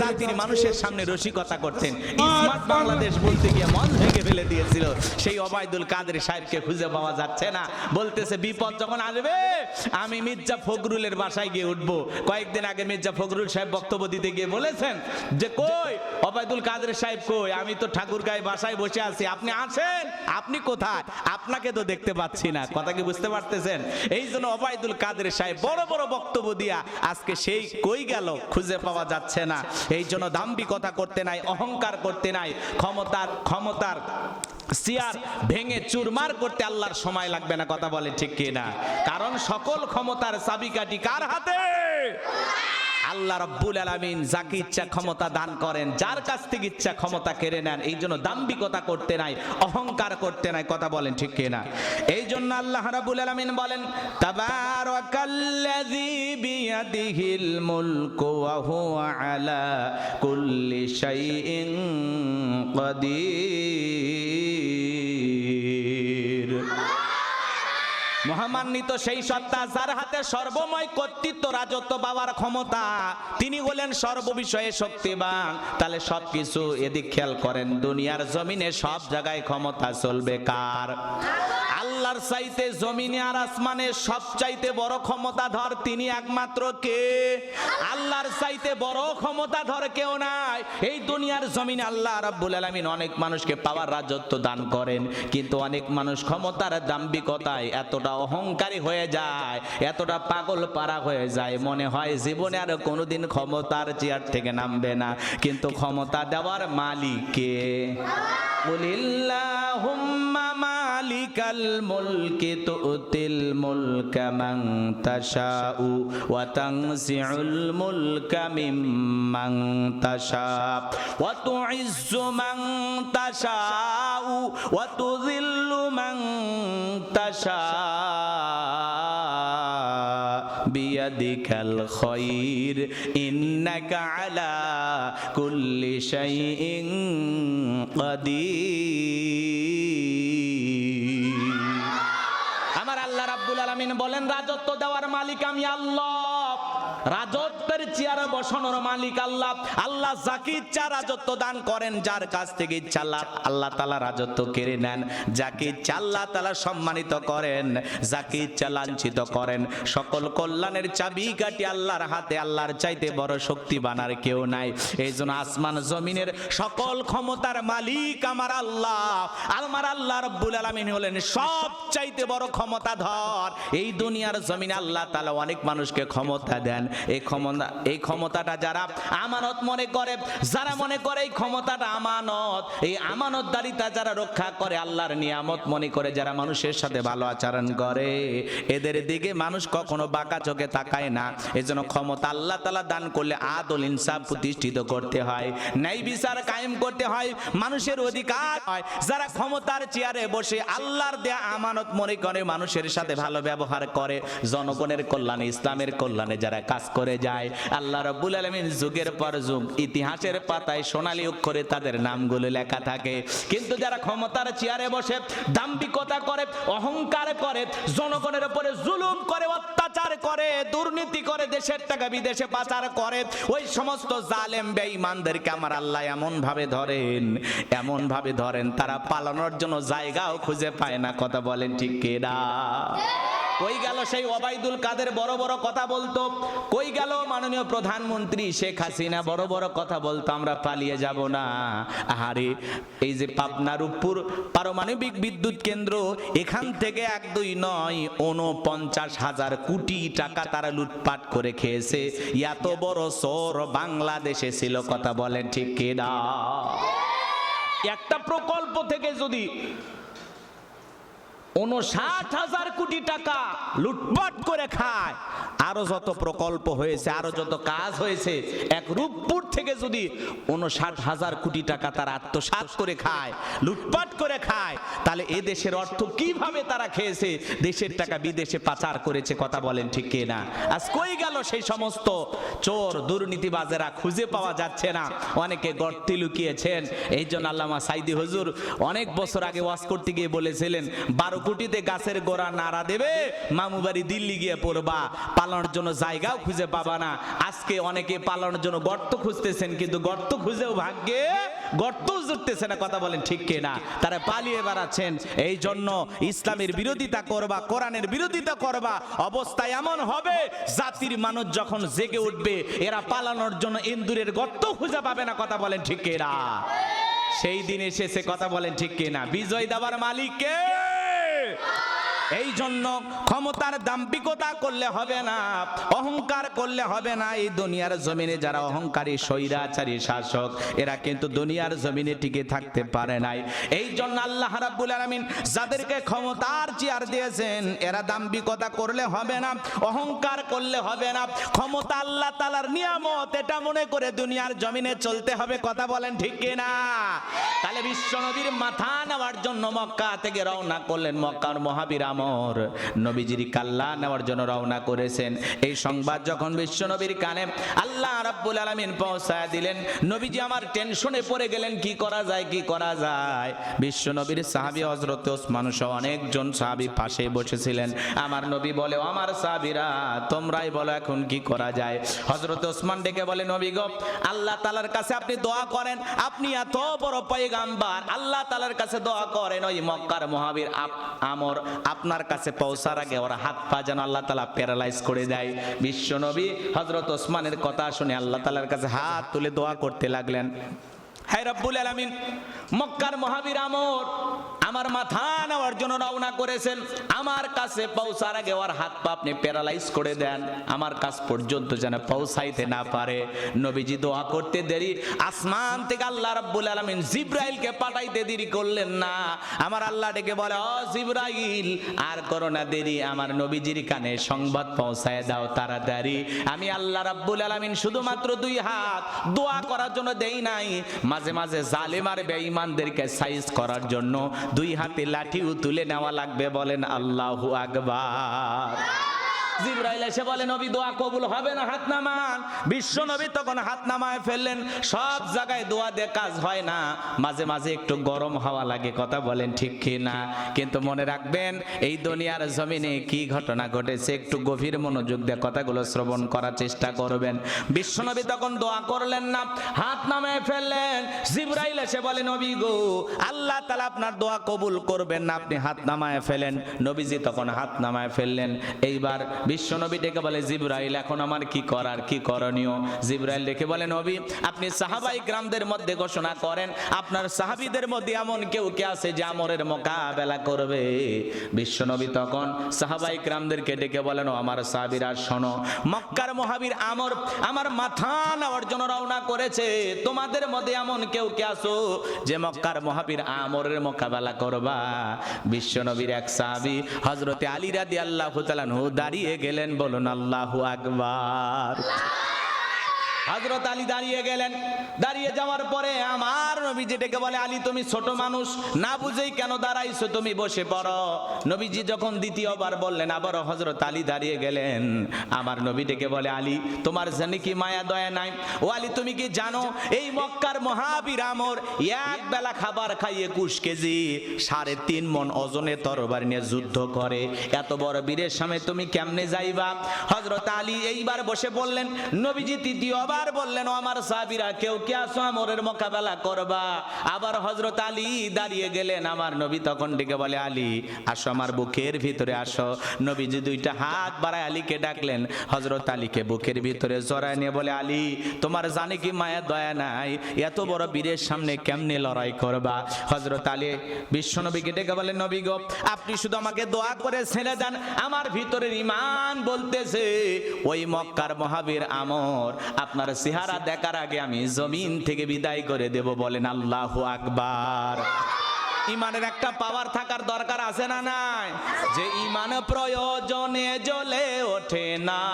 জাতির মানুষের সামনে রসিকতা করতেন। ইসমাত বাংলাদেশ বলতে গিয়ে মন ভেঙে ফেলে দিয়েছিল সেই অবায়দুল কাদের সাহেবকে খুঁজে পাওয়া যাচ্ছে না। বলতেছে বিপদ যখন আসবে আমি মির্জা ফখরুলের বাসায় গিয়ে উঠবো। কয়েকদিন আগে মির্জা ফখরুল সাহেব বক্তব্য দিতে গিয়ে বলেছেন যে কই? ওবায়দুল কাদের সাহেব কই? আমি তো ঠাকুর গায়ে বাসায় বসে আছি। আপনি আছেন? আপনি কোথায়? আপনাকে তো দেখতে পাচ্ছি না। কথা কি বুঝতে পারতেছেন? এই জন্য ওবায়দুল কাদের সাহেব বড় বড় বক্তব্য দিয়া আজকে সেই কই গেল খুঁজে পাওয়া যাচ্ছে না। এই জন্য দাম্ভিকতা করতে নাই, অহংকার করতে নাই। ক্ষমতার ক্ষমতার সিয়ার ভেঙে চুরমার করতে আল্লাহর সময় লাগবে না। কথা বলে ঠিক কি না কারণ সকল ক্ষমতার চাবিকাঠি কার হাতে? আল্লাহ রব্বুল আলামিন যাকে ইচ্ছা ক্ষমতা দান করেন, যার কাছ থেকে ইচ্ছা ক্ষমতা কেড়ে নেন, এই জন্য দাম্ভিকতা করতে নাই, অহংকার করতে নাই, কথা বলেন ঠিক কিনা? এই জন্য আল্লাহ রাব্বুল আলামিন বলেন আলা কুল্লি মহামান্বিত সেই সত্তা যার হাতে সর্বময় কর্তৃত্ব রাজত্ব পাওয়ার ক্ষমতা, তিনি হলেন সর্ববিষয়ে শক্তিবান। তাহলে সব কিছু এদিক খেয়াল করেন, দুনিয়ার জমিনে সব জায়গায় ক্ষমতা চলবে কার? আল্লাহর চাইতে জমিনে আর আসমানে সব চাইতে বড় ক্ষমতা ধর তিনি একমাত্র কে? আল্লাহর চাইতে বড় ক্ষমতা ধর কেউ নাই। এই দুনিয়ার জমিনে আল্লাহ রাব্বুল আলামিন অনেক মানুষকে পাওয়ার রাজত্ব দান করেন, কিন্তু অনেক মানুষ ক্ষমতার দাম্ভিকতায় এতটা অহংকারী হয়ে যায়, এতটা পাগল পারা হয়ে যায়। মনে হয় জীবনে আর কোনোদিন ক্ষমতার চেয়ার থেকে নামবে না, কিন্তু ক্ষমতা দেওয়ার মালিক কে? কুলিল্লাহুম্মা মালিকাল মুলকি তুতিল মুলকা মান তাশাউ ওয়া তানজিউল মুলকা মিম্মান তাশা ওয়া তুইজ্জু মান তাশাউ ওয়া তুযিল্লু মান তাশা বিয়াদিকাল খায়র ইন্নাকা আলা কুল্লি শাইইন কাদির। আলামিন বলেন রাজত্ব দেওয়ার মালিক আমি আল্লাহ। রাজত্বের চেয়ারে বসানোর মালিক আল্লাহ। আল্লাহ যাকে ইচ্ছা রাজত্ব দান করেন, যার কাছ থেকে ইচ্ছা আল্লাহ তালা রাজত্ব কেড়ে নেন। যাকে ইচ্ছা আল্লাহ তালা সম্মানিত করেন, যাকে ইচ্ছা লাঞ্ছিত করেন। সকল কল্যাণের চাবি কাটি আল্লাহর হাতে, আল্লাহর চাইতে বড় শক্তি বানার কেউ নাই। এই জন্য আসমান জমিনের সকল ক্ষমতার মালিক আমার আল্লাহ। আমার আল্লাহ রব্বুল আলামিন হলেন সব চাইতে বড় ক্ষমতা ধর এই দুনিয়ার জমিনে আল্লাহ তালা অনেক মানুষকে ক্ষমতা দেন। এই ক্ষমতা, এই ক্ষমতাটা যারা আমানত মনে করে, যারা মনে করে এই ক্ষমতাটা আমানত, এই আমানতদারিতা যারা রক্ষা করে, আল্লাহর নিয়ামত মনে করে যারা মানুষের সাথে ভালো আচরণ করে। এদের দিকে মানুষ কখনো বাঁকা চোখে তাকায় না। এজন্য ক্ষমতা আল্লাহ তাআলা দান করলে আদল ইনসাফ প্রতিষ্ঠিত করতে হয়। ন্যায় বিচার কায়েম করতে হয়, মানুষের অধিকার হয়। যারা ক্ষমতার চেয়ারে বসে আল্লাহর দেয়া আমানত মনে করে, মানুষের সাথে ভালো ব্যবহার করে। জনগণের কল্যাণে, ইসলামের কল্যাণে যারা কাজ করে যায়। আল্লাহ রাব্বুল আলামিন যুগের পর যুগ, ইতিহাসের পাতায় সোনালী অক্ষরে তাদের নামগুলো লেখা থাকে। কিন্তু যারা ক্ষমতার চেয়ারে বসে, দাম্ভিকতা করে, অহংকার করে, জনগণের উপরে জুলুম করে, অত্যাচার করে, দুর্নীতি করে, দেশের টাকা বিদেশে পাচার করে, ওই সমস্ত জালেম বেঈমানদেরকে আমার আল্লাহ এমন ভাবে ধরেন এমন ভাবে ধরেন, তারা পালানোর জন্য জায়গাও খুঁজে পায় না। কথা বলেন ঠিক কেডা কই গেল সেই ওবাইদুল কাদের বড় বড় কথা বলতো? কই গেল মাননীয় প্রধানমন্ত্রী শেখ হাসিনা বড় বড় কথা বলতো, আমরা পালিয়ে যাব না। আহারে, এই যে পাবনা রূপপুর পারমাণবিক বিদ্যুৎ কেন্দ্র, এখান থেকে এক দুই নয় উনপঞ্চাশ হাজার কোটি টাকা তারা লুটপাট করে খেয়েছে। এত বড় সর বাংলাদেশে ছিল, কথা বলেন ঠিক কেডা একটা প্রকল্প থেকে যদি উনষাট হাজার কোটি টাকা লুটপাট করে খায়। আরও যত প্রকল্প হয়েছে, আরও যত কাজ হয়েছে, এক রূপপুর থেকে যদি উনষাট হাজার কোটি টাকা তারা আত্মসাৎ করে খায়, লুটপাট করে খায়, তাহলে এ দেশের অর্থ কীভাবে তারা খেয়েছে? দেশের টাকা বিদেশে পাচার করেছে, কথা বলেন ঠিক কে না? আজ কই গেল সেই সমস্ত চোর দুর্নীতিবাজেরা? খুঁজে পাওয়া যাচ্ছে না। অনেকে গর্তে লুকিয়েছেন। এই জন্য আল্লামা সাইদি হুজুর অনেক বছর আগে ওয়াজ করতে গিয়ে বলেছিলেন, বারো কোটিতে গাছের গোড়া নাড়া দেবে মামু বাড়ি দিল্লি গিয়ে পড়বা, পালানো পালানোর জন্য জায়গাও খুঁজে পাবা না। আজকে অনেকে পালানোর জন্য গর্ত খুঁজতেছেন, কিন্তু গর্ত খুঁজেও ভাগ্যে গর্ত জুটতেছে না, কথা বলেন ঠিক কিনা? তারা পালিয়ে বেড়াচ্ছেন। এই জন্য ইসলামের বিরোধিতা করবা, কোরআনের বিরোধিতা করবা, অবস্থা এমন হবে, জাতির মানুষ যখন জেগে উঠবে, এরা পালানোর জন্য ইন্দুরের গর্ত খুঁজে পাবে না, কথা বলেন ঠিক কিনা? সেই দিন এসেছে, কথা বলেন ঠিক কিনা? বিজয় দাবার মালিককে এই জন্য ক্ষমতার দাম্পিকতা করলে হবে না, অহংকার করলে হবে না। এই দুনিয়ার জমিনে যারা অহংকারী, স্বৈরাচারী শাসক, এরা কিন্তু দুনিয়ার জমিনে টিকে থাকতে পারে নাই। এই জন্য আল্লাহ রাব্বুল আলামিন যাদেরকে ক্ষমতার চেয়ার দিয়েছেন, এরা দাম্পিকতা করলে হবে না, অহংকার করলে হবে না। ক্ষমতা আল্লাহ তালার নিয়ামত, এটা মনে করে দুনিয়ার জমিনে চলতে হবে, কথা বলেন ঠিক কিনা? তাহলে বিশ্বনবীর মাথা নেওয়ার জন্য মক্কা থেকে রওনা করলেন মক্কার মহাবীর আমর। নবীজির কাল্লা নেওয়ার জন্য রওনা করেছেন। এই সংবাদ যখন বিশ্বনবীর কানে আল্লাহ রাব্বুল আলামিন পৌঁছায় দিলেন, নবীজি আমার টেনশনে পড়ে গেলেন, কি করা যায়, কি করা যায়? বিশ্বনবীর সাহাবী হযরত ওসমান সহ অনেকজন সাহাবী পাশে বসেছিলেন। আমার নবী বলে, আমার সাহাবীরা, তোমরাই বলো এখন কি করা যায়? হযরত ওসমান ডেকে বলে, নবী গো, আল্লাহ তাআলার কাছে আপনি দোয়া করেন, আপনি এত বড় পয়গাম্বার, আল্লাহ তালার কাছে দোয়া করেন, ওই মক্কার মহাবীর আমর আপ- আপনার কাছে পৌঁছার আগে ওরা হাত পা যেন আল্লাহ তালা প্যারালাইজ করে দেয়। বিশ্ব নবী হজরত ওসমানের কথা শুনে আল্লাহ তালার কাছে হাত তুলে দোয়া করতে লাগলেন। হায় রব্বুল আলামিন, মক্কার মহাবীর আমর আমার মাথা নেওয়ার জন্য রওনা করেছেন। আমার কাছে পৌঁছার আগে ওর হাত পা আপনি প্যারালাইজ করে দেন। আমার কাছ পর্যন্ত যেন পৌঁছাইতে না পারে। নবীজি দোয়া করতে দেরি। আসমান থেকে আল্লাহ রাব্বুল আলামিন জিব্রাইলকে পাঠাইতে দেরি করলেন না। আমার আল্লাহ ডেকে বলে, ও জিব্রাইল, আর করো না দেরি। আমার নবীজির কানে সংবাদ পৌঁছায় দাও তাড়াতাড়ি। আমি আল্লাহ রাব্বুল আলামিন শুধুমাত্র দুই হাত দোয়া করার জন্য দেই নাই। মাঝে মাঝে জালেম আর বেঈমানদেরকে সাইজ করার জন্য দুই হাতে লাঠিও তুলে নেওয়া লাগবে বলেন আল্লাহু আকবার। জিব্রাইল এসে বলে, নবী, দোয়া কবুল হবে না হাত নামান? বিশ্ব নবী তখন হাত নামায় ফেললেন। সব জায়গায় দোয়া দিয়ে কাজ হয় না। মাঝে মাঝে একটু গরম হাওয়া লাগে, কথা বলেন ঠিক কি না কিন্তু মনে রাখবেন, এই দুনিয়ার জমিনে কি ঘটনা ঘটেছে, একটু গভীর মনোযোগ দিয়ে কথাগুলো শ্রবণ করার চেষ্টা করবেন। বিশ্বনবী তখন দোয়া করলেন না, হাত নামায় ফেললেন। জিব্রাইল এসে বলে, নবী গো, আল্লাহ তাআলা আপনার দোয়া কবুল করবেন না, আপনি হাত নামায় ফেলেন। নবীজি তখন হাত নামায় ফেললেন। এইবার বিশ্বনবী ডেকে বলে, জিব্রাইল, এখন আমার কি করার, কি করণীয়? জিব্রাইল ডেকে বলে, নবী, আপনি সাহাবাই গ্রামদের মধ্যে ঘোষণা করেন, আপনার সাহাবিদের মধ্যে এমন কেউ কে আছে যে আমরের মোকাবেলা করবে? বিশ্বনবী তখন সাহাবাই গ্রামদেরকে ডেকে বলেন, "ও আমার সাহাবীরা, শোনো, মক্কার মহাবীর আমর আমার মাথা নেওয়ার জন্য রওনা করেছে। তোমাদের মধ্যে এমন কেউ কে আসো যে মক্কার মহাবীর আমরের মোকাবেলা করবা? বিশ্বনবীর এক সাহাবী হযরতে আলী রাদিয়াল্লাহু তাআলা দাঁড়িয়ে গেলেন বলুন আল্লাহ আকবার। হজরত আলী দাঁড়িয়ে গেলেন। দাঁড়িয়ে যাওয়ার পরে নবীজি বলে, আলী, তুমি ছোট মানুষ, না বুঝেই কেন দাঁড়াইছো? তুমি বসে পড়ো। নবীজি যখন দ্বিতীয়বার বললেন, আবারও হজরত আলী দাঁড়িয়ে গেলেন। আমার নবী ডেকে বলে, আলী, তোমার জানি কি মায়া, দয়া নাই? ও আলী, তুমি কি জানো, এই মক্কার মহাবীর আমর এক বেলা খাবার খাই একুশ কেজি, সাড়ে তিন মন ওজনে তরবার নিয়ে যুদ্ধ করে। এত বড় বীরের সামনে তুমি কেমনে যাইবা? হজরত আলী এইবার বসে বললেন, নবীজি তৃতীয়বার বললেন আমার সাবিরা কেউ কে আসো আমরের মোকাবেলা করবা? আবার হজরত আলী দাঁড়িয়ে গেলেন। আমার নবী তখন ডেকে বলে, আলী, আসো আমার বুকের ভিতরে, আসো। নবীজি দুইটা হাত বাড়ায় আলীকে ডাকলেন। হজরত আলীকে বুকের ভিতরে জড়ায় নিয়ে বলে, আলী, তোমার জানে কি মায়া, দয়া নাই? এত বড় বীরের সামনে কেমনে লড়াই করবা? হজরত আলী বিশ্বনবীকে ডেকে বলে, নবী গো, আপনি শুধু আমাকে দোয়া করে ছেড়ে দেন। আমার ভিতরের ইমান বলতেছে, ওই মক্কার মহাবীর আমর আপনার চেহারা দেখার আগে আমি জমিন থেকে বিদায় করে দেব বলেন আল্লাহু আকবার। ইমানের একটা পাওয়ার থাকার দরকার আছে না নাই? যে ইমান প্রয়োজনে জ্বলে ওঠে না।